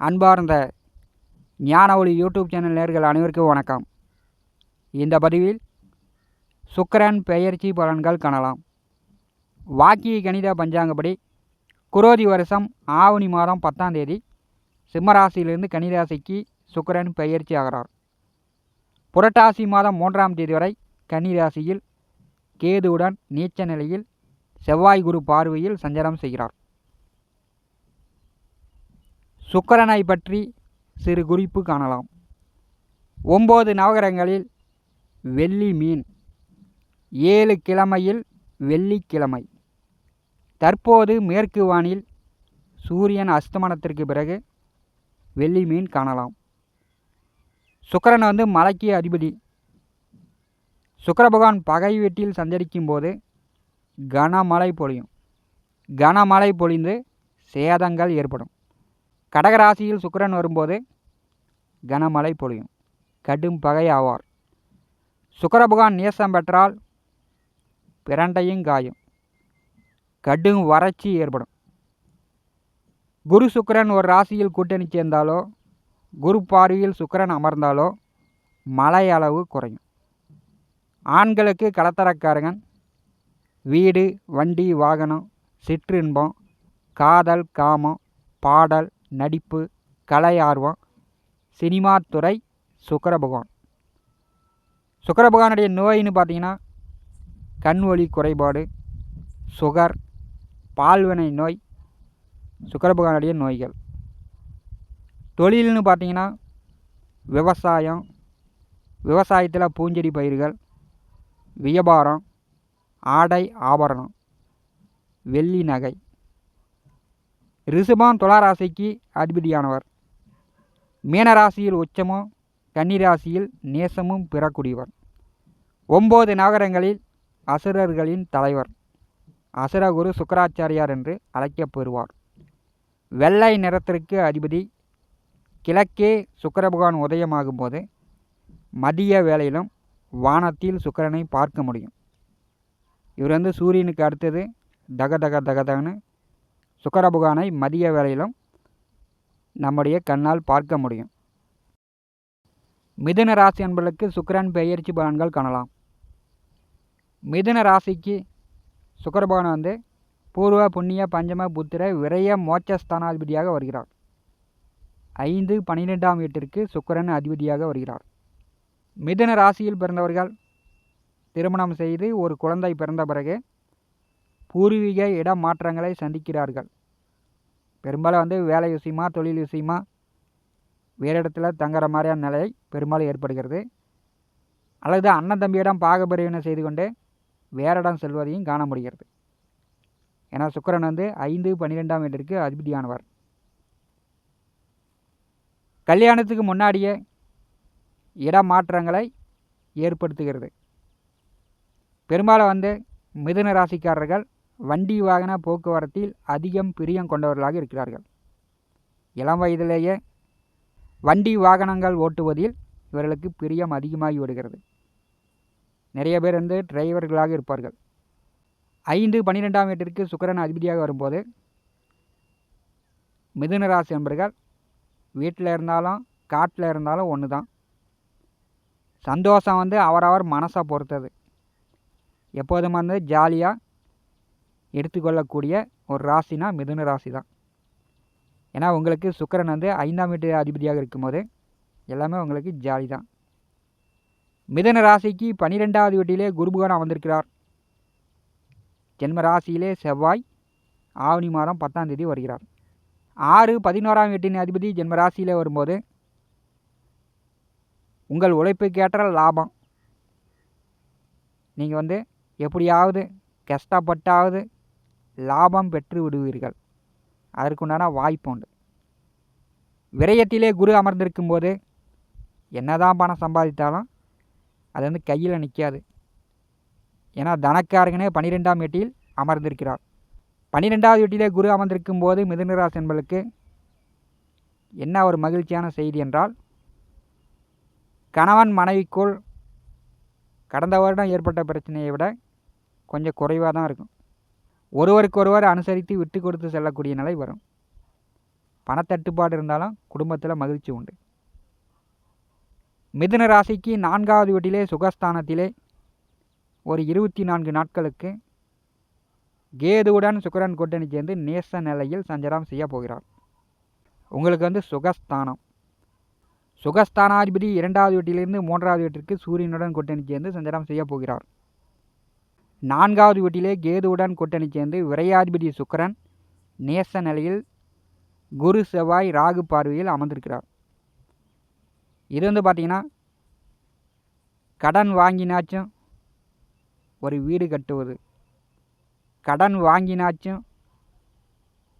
அன்பார்ந்த ஞான ஒளி யூடியூப் சேனல் நேர்கள் அனைவருக்கும் வணக்கம். இந்த பதிவில் சுக்கரன் பெயர்ச்சி பலன்கள் காணலாம். வாக்கிய கணித பஞ்சாங்கப்படி குரோதி வருஷம் ஆவணி மாதம் பத்தாம் தேதி சிம்மராசியிலிருந்து கன்னிராசிக்கு சுக்கரன் பெயர்ச்சி ஆகிறார். புரட்டாசி மாதம் மூன்றாம் தேதி வரை கன்னிராசியில் கேதுவுடன் நீச்ச நிலையில் செவ்வாய் குரு பார்வையில் சஞ்சாரம் செய்கிறார். சுக்கரனை பற்றி சிறு குறிப்பு காணலாம். ஒம்பது நவகரங்களில் வெள்ளி மீன் ஏழு கிழமையில் வெள்ளிக்கிழமை தற்போது மேற்கு வானில் சூரியன் அஸ்தமனத்திற்கு பிறகு வெள்ளி மீன் காணலாம். சுக்கரன் வந்து மலைக்கு அதிபதி. சுக்கர பகவான் பகை வீட்டில் சஞ்சரிக்கும் போது கனமழை பொழியும். கனமழை பொழிந்து சேதங்கள் ஏற்படும். கடகராசியில் சுக்கிரன் வரும்போது கனமழை பொழியும். கடும் பகை ஆவார். சுக்கிர நேசம் பெற்றால் பிரண்டையும் காயும். கடும் வறட்சி ஏற்படும். குரு சுக்கிரன் ஒரு ராசியில் கூட்டணி சேர்ந்தாலோ குரு பார்வையில் சுக்கரன் அமர்ந்தாலோ மழை அளவு குறையும். ஆண்களுக்கு கடத்தரக்காரங்கன் வீடு வண்டி வாகனம் சிற்றின்பம் காதல் காமம் பாடல் நடிப்பு கலை ஆர்வம் சினிமா துறை சுக்கர பகவான் சுக்கர பகவானுடைய நோயின்னு பார்த்தீங்கன்னா கண் ஒளி குறைபாடு சுகர் பால்வினை நோய் சுக்கர பகவானுடைய நோய்கள். தொழில்னு பார்த்தீங்கன்னா விவசாயம் விவசாயத்தில் பூஞ்செடி பயிர்கள் வியாபாரம் ஆடை ஆபரணம் வெள்ளி நகை. ரிஷபம் துளாராசிக்கு அதிபதியானவர். மீனராசியில் உச்சமும் கன்னிராசியில் நேசமும் பெறக்கூடியவர் ஒம்பது நகரங்களில் அசுரர்களின் தலைவர். அசுரகுரு சுக்கராச்சாரியார் என்று அழைக்கப்பெறுவார். வெள்ளை நிறத்திற்கு அதிபதி. கிழக்கே சுக்கர பகவான் உதயமாகும் போது மதிய வேளையிலும் வானத்தில் சுக்கரனை பார்க்க முடியும். இவர் வந்து சூரியனுக்கு அடுத்தது தக தக தகதகன்னு சுக்கரபகவானை மதிய வேளையிலும் நம்முடைய கண்ணால் பார்க்க முடியும். மிதுன ராசி என்பதற்கு சுக்கிரன் பெயர்ச்சி பலன்கள் காணலாம். மிதுன ராசிக்கு சுக்கர பகவான் வந்து பூர்வ புண்ணிய பஞ்சம புத்திர விரய மோட்சஸ்தானாதிபதியாக வருகிறார். ஐந்து பன்னிரெண்டாம் வீட்டிற்கு சுக்கிரன் அதிபதியாக வருகிறார். மிதுன ராசியில் பிறந்தவர்கள் திருமணம் செய்து ஒரு குழந்தை பிறந்த பிறகு பூர்வீக இடம் மாற்றங்களை சந்திக்கிறார்கள். பெரும்பாலும் வந்து வேலை விஷயமா தொழில் விஷயமா வேறு இடத்துல தங்குற மாதிரியான நிலை பெரும்பாலும் ஏற்படுகிறது. அல்லது அண்ணன் தம்பியிடம் பாகபிரிவினை செய்து கொண்டு வேறு இடம் செல்வதையும் காண முடிகிறது. ஏன்னா சுக்கரன் வந்து ஐந்து பன்னிரெண்டாம் வீட்டிற்கு அதிபதியானவர். கல்யாணத்துக்கு முன்னாடியே இடமாற்றங்களை ஏற்படுத்துகிறது. பெரும்பாலும் வந்து மிதுன ராசிக்காரர்கள் வண்டி வாகன போக்குவரத்தில் அதிகம் பிரியம் கொண்டவர்களாக இருக்கிறார்கள். இளம் வயதிலேயே வண்டி வாகனங்கள் ஓட்டுவதில் இவர்களுக்கு பிரியம் அதிகமாகி விடுகிறது நிறைய பேர் வந்து டிரைவர்களாக இருப்பார்கள். ஐந்து பன்னிரெண்டாம் வீட்டிற்கு சுக்கரன் அதிபதியாக வரும்போது மிதுனராசி என்பர்கள் வீட்டில் இருந்தாலும் காட்டில் இருந்தாலும் ஒன்று தான் சந்தோஷம் வந்து அவரவர் மனசை பொறுத்தது. எப்போதும் வந்து ஜாலியாக எடுத்துக்கொள்ளக்கூடிய ஒரு ராசினா மிதுன ராசி தான் ஏன்னா உங்களுக்கு சுக்கரன் வந்து ஐந்தாம் வீட்டு அதிபதியாக இருக்கும்போது எல்லாமே உங்களுக்கு ஜாலி தான் மிதுன ராசிக்கு பன்னிரெண்டாவது வீட்டிலே குருபகவான் அமர்ந்திருக்கிறார். ஜென்ம ராசியிலே செவ்வாய் ஆவணி மாதம் பத்தாம் தேதி வருகிறார். ஆறு பதினோராம் வீட்டின் அதிபதி ஜென்ம ராசியிலே வரும்போது உங்கள் உழைப்புக்கேற்ற லாபம். நீங்கள் வந்து எப்படியாவது கஷ்டப்பட்டாவது லாபம் பெற்று விடுவீர்கள். அதற்குண்டான வாய்ப்பு உண்டு. விரயத்திலே குரு அமர்ந்திருக்கும் போது என்னதான் பணம் சம்பாதித்தாலும் அது வந்து கையில் நிற்காது ஏன்னா தனக்காரகனே பன்னிரெண்டாம் வீட்டில் அமர்ந்திருக்கிறார். பன்னிரெண்டாவது வீட்டிலே குரு அமர்ந்திருக்கும் போது மிதுனராசி என்பதற்கு என்ன ஒரு மகிழ்ச்சியான செய்தி என்றால் கணவன் மனைவிக்குள் கடந்த வருடம் ஏற்பட்ட பிரச்சனையை விட கொஞ்சம் குறைவாக தான் இருக்கும். ஒருவருக்கொருவர் அனுசரித்து விட்டு கொடுத்து செல்லக்கூடிய நிலை வரும். பணத்தட்டுப்பாடு இருந்தாலும் குடும்பத்தில் மகிழ்ச்சி உண்டு. மிதுன ராசிக்கு நான்காவது வீட்டிலே சுகஸ்தானத்திலே ஒரு இருபத்தி நான்கு நாட்களுக்கு கேதுவுடன் சுக்கரன் கூட்டணி சேர்ந்து நேச நிலையில் சஞ்சாரம் செய்ய போகிறார். உங்களுக்கு வந்து சுகஸ்தானம். சுகஸ்தானாதிபதி இரண்டாவது வீட்டிலிருந்து மூன்றாவது வீட்டிற்கு சூரியனுடன் கூட்டணி சேர்ந்து சஞ்சாரம் செய்ய போகிறார். நான்காவது வீட்டிலே கேதுவுடன் கூட்டணி சேர்ந்து விரையாதிபதி சுக்கரன் நேச நிலையில் குரு செவ்வாய் ராகு பார்வையில் அமர்ந்திருக்கிறார். இது வந்து பார்த்திங்கன்னா கடன் வாங்கினாச்சும் ஒரு வீடு கட்டுவது கடன் வாங்கினாச்சும்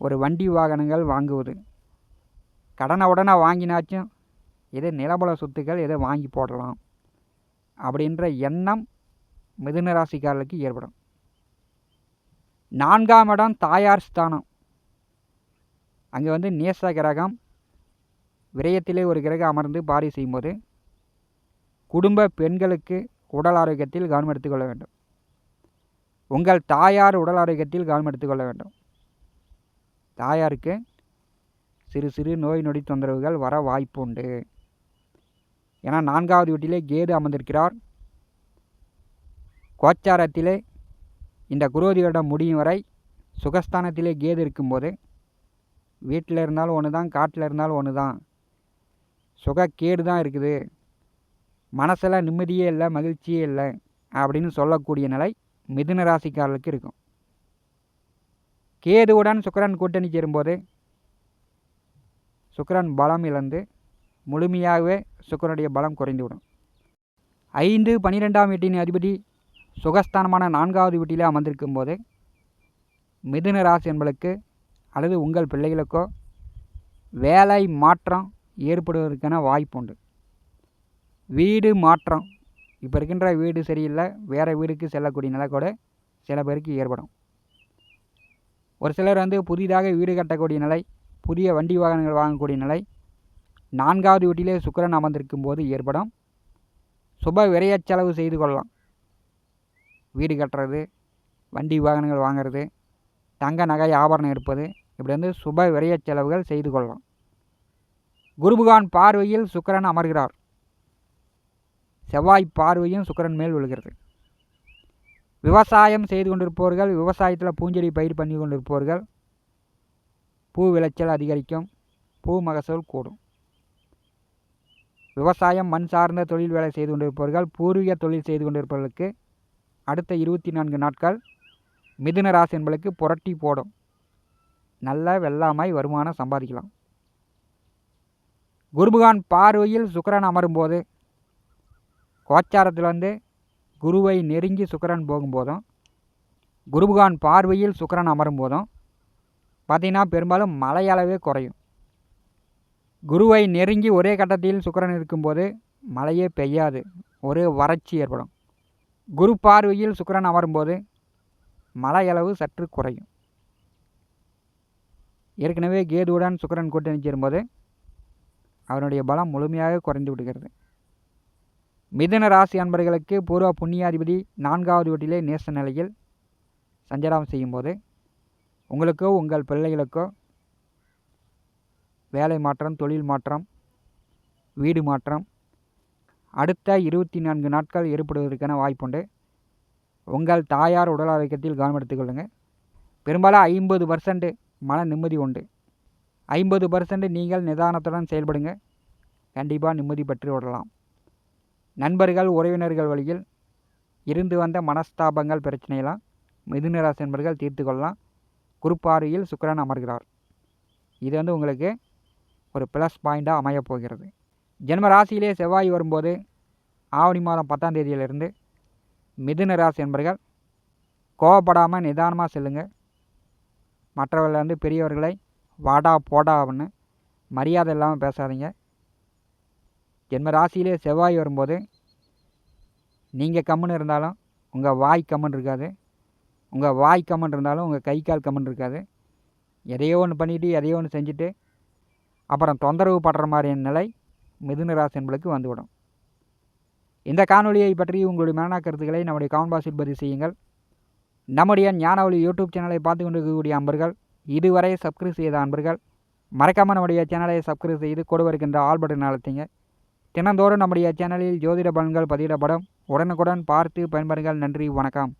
ஒரு வண்டி வாகனங்கள் வாங்குவது கடனை உடனே வாங்கினாச்சும் எது நிலபல சொத்துக்கள் எதை வாங்கி போடலாம் அப்படின்ற எண்ணம் மிதுன ராசிக்காரர்களுக்கு ஏற்படும். நான்காம் இடம் தாயார் ஸ்தானம். அங்கே வந்து நேச கிரகம் விரயத்திலே ஒரு கிரகம் அமர்ந்து பாரி செய்யும்போது குடும்ப பெண்களுக்கு உடல் ஆரோக்கியத்தில் கவனம் எடுத்துக்கொள்ள வேண்டும். உங்கள் தாயார் உடல் ஆரோக்கியத்தில் கவனம் எடுத்துக்கொள்ள வேண்டும். தாயாருக்கு சிறு சிறு நோய் நொடி தொந்தரவுகள் வர வாய்ப்புண்டு. ஏன்னா நான்காவது வீட்டிலே கேது அமர்ந்திருக்கிறார். கோச்சாரத்திலே இந்த குரோதியோட முடியும் வரை சுகஸ்தானத்திலே கேது இருக்கும்போது வீட்டில் இருந்தாலும் ஒன்று தான் காட்டில் இருந்தாலும் ஒன்று தான் சுகக்கேடு தான் இருக்குது. மனசில் நிம்மதியே இல்லை மகிழ்ச்சியே இல்லை அப்படின்னு சொல்லக்கூடிய நிலை மிதுன ராசிக்காரர்களுக்கு இருக்கும். கேதுவுடன் சுக்கரன் கூட்டணி சேரும்போது சுக்கரன் பலம் இழந்து முழுமையாகவே சுக்கரனுடைய பலம் குறைந்துவிடும். ஐந்து பனிரெண்டாம் வீட்டின் அதிபதி சுகஸ்தானமான நான்காவது வீட்டிலே அமர்ந்திருக்கும் போது மிதுன ராசி என்பளுக்கு அல்லது உங்கள் பிள்ளைகளுக்கோ வேலை மாற்றம் ஏற்படுவதற்கான வாய்ப்பு உண்டு. வீடு மாற்றம். இப்போ இருக்கின்ற வீடு சரியில்லை. வேறு வீடுக்கு செல்லக்கூடிய நிலை கூட சில பேருக்கு ஏற்படும். ஒரு சிலர் வந்து புதிதாக வீடு கட்டக்கூடிய நிலை புதிய வண்டி வாகனங்கள் வாங்கக்கூடிய நிலை நான்காவது வீட்டிலே சுக்கரன் அமர்ந்திருக்கும் போது ஏற்படும். சுப விரைய செலவு செய்து கொள்ளலாம். வீடு கட்டுறது வண்டி வாகனங்கள் வாங்கிறது தங்க நகை ஆபரணம் எடுப்பது இப்படி வந்து சுப விரைய செலவுகள் செய்து கொள்ளலாம். குருபகான் பார்வையில் சுக்கரன் அமர்கிறார். செவ்வாய் பார்வையும் சுக்கரன் மேல் விழுகிறது. விவசாயம் செய்து கொண்டிருப்பவர்கள் விவசாயத்தில் பூஞ்செடி பயிர் பண்ணி கொண்டிருப்பவர்கள் பூ விளைச்சல் அதிகரிக்கும் பூ மகசூல் கூடும். விவசாயம் மண் சார்ந்த தொழில் வேலை செய்து கொண்டிருப்பவர்கள் பூர்வீக தொழில் செய்து கொண்டிருப்பவர்களுக்கு அடுத்த இருபத்தி நான்கு நாட்கள் மிதுன ராசி என்பளுக்கு புரட்டி போடும். நல்ல வெள்ளாமை வருமானம் சம்பாதிக்கலாம். குருபகான் பார்வையில் சுக்கரன் அமரும்போது கோச்சாரத்தில் வந்து குருவை நெருங்கி சுக்கரன் போகும்போதும் குருபகான் பார்வையில் சுக்கரன் அமரும் போதும் பார்த்திங்கன்னா பெரும்பாலும் மழையளவே குறையும். குருவை நெருங்கி ஒரே கட்டத்தில் சுக்கரன் இருக்கும்போது மழையே பெய்யாது. ஒரே வறட்சி ஏற்படும். குரு பார்வையில் சுக்கரன் அமரும்போது மலையளவு சற்று குறையும். ஏற்கனவே கேதுவுடன் சுக்கரன் கூட்டணி சேரும்போது அவனுடைய பலம் முழுமையாக குறைந்து விடுகிறது. மிதுன ராசி அன்பர்களுக்கு பூர்வ புண்ணியாதிபதி நான்காவது வீட்டிலே நேச நிலையில் சஞ்சாரம் செய்யும்போது உங்களுக்கோ உங்கள் பிள்ளைகளுக்கோ வேலை மாற்றம் தொழில் மாற்றம் வீடு மாற்றம் அடுத்த இருபத்தி நான்கு நாட்கள் ஏற்படுவதற்கான வாய்ப்புண்டு. உங்கள் தாயார் உடல் ஆரோக்கியத்தில் கவனம் எடுத்துக்கொள்ளுங்கள் பெரும்பாலும் ஐம்பது பர்சன்ட் மன நிம்மதி உண்டு. ஐம்பது பர்சன்ட் நீங்கள் நிதானத்துடன் செயல்படுங்க. கண்டிப்பாக நிம்மதி பற்றி விடலாம். நண்பர்கள் உறவினர்கள் வழியில் இருந்து வந்த மனஸ்தாபங்கள் பிரச்சனையெல்லாம் மிதுனராசி நண்பர்கள் தீர்த்து கொள்ளலாம். குறுப்பாறையில் சுக்கரன் அமர்கிறார். இது வந்து உங்களுக்கு ஒரு ப்ளஸ் பாயிண்ட்டாக அமையப் போகிறது. ஜென்ம ராசியிலே செவ்வாய் வரும்போது ஆவணி மாதம் பத்தாம் தேதியிலிருந்து மிதுன ராசி என்பர்கள் கோவப்படாமல் நிதானமாக செல்லுங்கள் மற்றவர்கள் வந்து பெரியவர்களை வாடா போடா அப்படின்னு மரியாதை இல்லாமல் பேசாதீங்க. ஜென்ம ராசியிலே செவ்வாய் வரும்போது நீங்கள் கம்முன்னு இருந்தாலும் உங்கள் வாய் கம்மன் இருக்காது. உங்கள் வாய் கம்மன் இருந்தாலும் உங்கள் கை கால் கம்மன் இருக்காது. எதையோ ஒன்று பண்ணிவிட்டு எதையோ ஒன்று செஞ்சுட்டு அப்புறம் தொந்தரவு படுற மாதிரியான நிலை மிதுன ராசி என்பளுக்கு வந்துவிடும். இந்த காணொலியை பற்றி உங்களுடைய மேனா கருத்துக்களை நம்முடைய கமெண்ட் பாக்ஸில் பதிவு செய்யுங்கள். நம்முடைய ஞானவழி யூடியூப் சேனலை பார்த்து கொண்டிருக்கக்கூடிய அன்பர்கள் இதுவரை சப்ஸ்கிரைப் செய்த அன்பர்கள் மறக்காமல் நம்முடைய சேனலை சப்ஸ்கிரைப் செய்து கொடு வருகின்ற ஆல் பட்டன் தினந்தோறும் நம்முடைய சேனலில் ஜோதிட பலன்கள் பதிவிடப்படும். உடனுக்குடன் பார்த்து பயன்பெறுங்கள். நன்றி வணக்கம்.